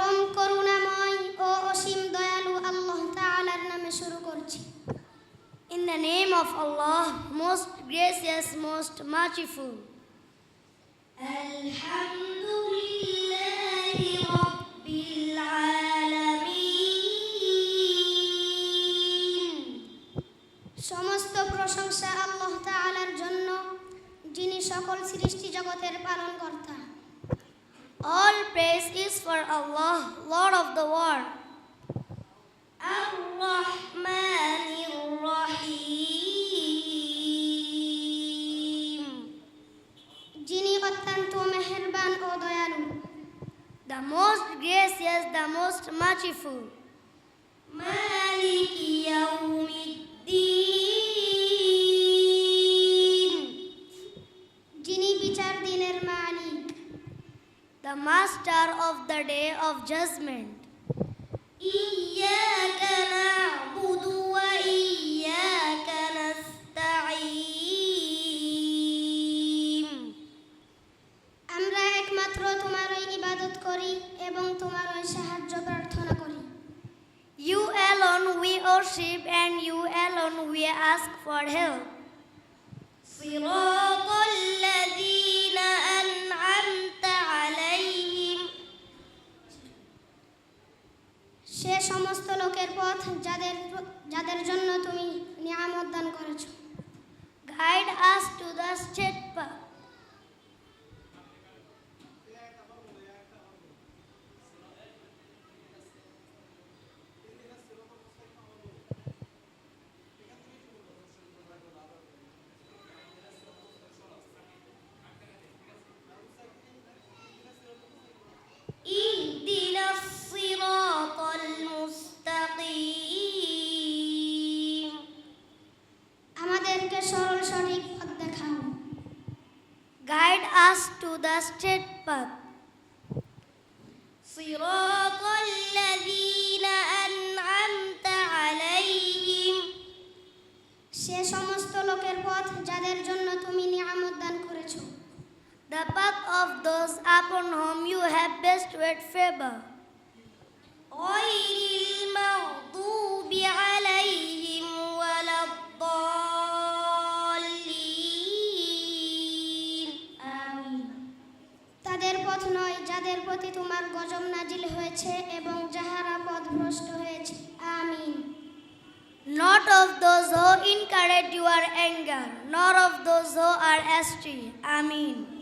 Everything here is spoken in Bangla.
পরম করুণাময় ও অসীম দয়ালু আল্লাহ তাআলার নামে শুরু করছি। In the name of Allah most gracious most merciful আলহামদুলিল্লাহি রাব্বিল আলামিন সমস্ত প্রশংসা আল্লাহ তাআলার জন্য যিনি সকল সৃষ্টি জগতের পালনকর্তা। All praise is for Allah, Lord of the world. الرحمن الرحيم যিনি অত্যন্ত মেহেরবান ও দয়ালু The most gracious, the most merciful. مالك يوم The master of the day of judgment. إياك نعبد وإياك نستعين আমরা একমাত্র তোমারই ইবাদত করি এবং তোমারই সাহায্য প্রার্থনা করি You alone we worship and you alone we ask for help. صراط পথ যাদের যাদের জন্য তুমি নিয়ামত দান করেছ। Guide us to the straight us to the straight path. صراط الذين أنعمت عليهم সে সমস্ত লোকের পথ যাদের জন্য তুমি নিয়ামত দান করেছো The path of those upon whom you have bestowed favor. যাদের প্রতি তোমার গজব নাজিল হয়েছে এবং যাহারা পথভ্রষ্ট হয়েছে আমিন Not of those who incurred your anger, nor of those who are astray. Amen.